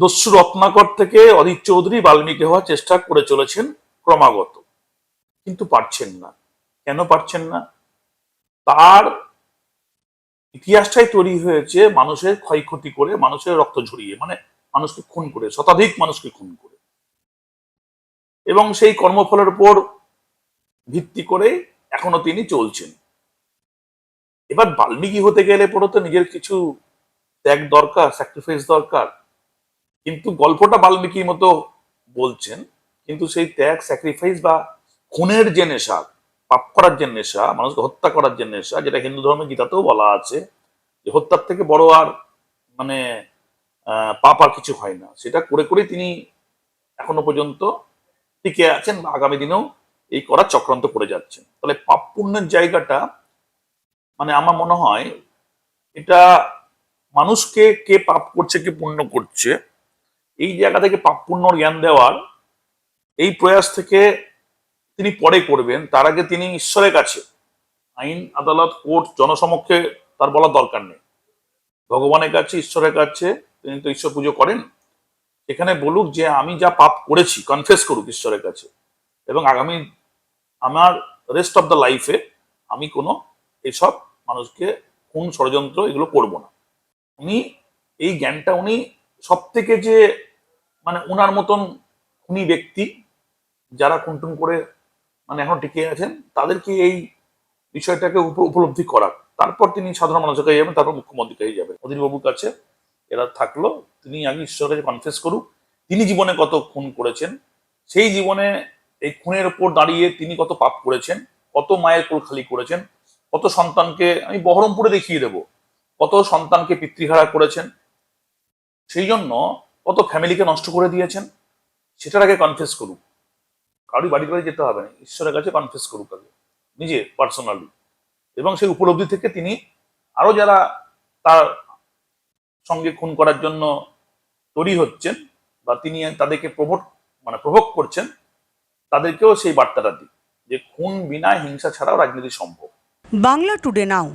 দস্যু রত্নাকর থেকে অধীর চৌধুরী বাল্মীকি হওয়ার চেষ্টা করে চলেছেন ক্রমাগত। কিন্তু পারছেন না। কেন পারছেন না? তার ইতিহাসটাই তৈরি হয়েছে মানুষের ক্ষয়ক্ষতি করে, মানুষের রক্ত ঝরিয়ে মানে মানুষকে খুন করে, শতাধিক মানুষকে খুন করে। এবং সেই কর্মফলের উপর ভিত্তি করে এখনও তিনি চলছেন। এবার বাল্মীকি হতে গেলে পরে তো নিজের কিছু ত্যাগ দরকার স্যাক্রিফাইস দরকার কিন্তু গল্পটা বাল্মীকির মতো বলছেন, কিন্তু সেই ত্যাগ স্যাক্রিফাইস বা খুনের যে নেশা, পাপ করার যে নেশা, মানুষকে হত্যা করার যে নেশা, যেটা হিন্দু ধর্মের গীতাতেও বলা আছে, যে হত্যার থেকে বড় আর মানে পাপ আর কিছু হয় না। সেটা করে করে তিনি এখনও পর্যন্ত টিকে আছেন বা আগামী দিনেও এই করার চক্রান্ত করে যাচ্ছেন। তাহলে পাপ পুণ্যের জায়গাটা মানে আমার মনে হয়, এটা মানুষকে কে পাপ করছে, কে পুণ্য করছে এই জায়গা থেকে পাপ পুণ্যর জ্ঞান দেওয়ার এই প্রয়াস থেকে তিনি পরে করবেন, তার আগে তিনি ঈশ্বরের কাছে আইন, আদালত, কোর্ট, জনসমক্ষে তার বলার দরকার নেই। ভগবানের কাছে, ঈশ্বরের কাছে তিনি তো ঈশ্বর পুজো করেন। এখানে বলুক যে আমি যা পাপ করেছি কনফেস করুক ঈশ্বরের কাছে, এবং আগামী আমার রেস্ট অফ দ্য লাইফে আমি কোনো এসব মানুষকে কোন ষড়যন্ত্র এগুলো করব না। উনি এই জ্ঞানটা উনি সব থেকে যে মানে উনার মতন খুনি ব্যক্তি যারা খুনটুন করে মানে এখন টিকে আছেন, তাদেরকে এই বিষয়টাকে উপ- উপলব্ধি করার তারপর তিনি সাধারণ মানুষের কাছে যাবেন, তারপর মুখ্যমন্ত্রীর কাছে যাবেন। অধীরবাবুর কাছে এরা থাকল, তিনি আগে ঈশ্বরের কাছে কনফেস করুক। তিনি জীবনে কত খুন করেছেন, সেই জীবনে এই খুনের উপর দাঁড়িয়ে তিনি কত পাপ করেছেন, কত মায়ের কোল খালি করেছেন, কত সন্তানকে, আমি বহরমপুরে দেখিয়ে দেব, কত সন্তানকে পিতৃহারা করেছেন। সেই জন্য কত ফ্যামিলিকে নষ্ট করে দিয়েছেন, সেটার আগে কনফেস করুক কারোর বাড়ি বাড়ি যেতে হবে না, ঈশ্বরের কাছে কনফেস করুক আগে, নিজে পার্সোনালি এবং সেই উপলব্ধি থেকে তিনি আরও যারা তার সঙ্গে খুন করার জন্য তৈরি হচ্ছেন বা তিনি তাদেরকে প্রভোট মানে প্রভোগ করছেন, তাদেরকেও সেই বার্তাটা দিই যে খুন বিনা হিংসা ছাড়াও রাজনীতি সম্ভব। বাংলা টুডে নাও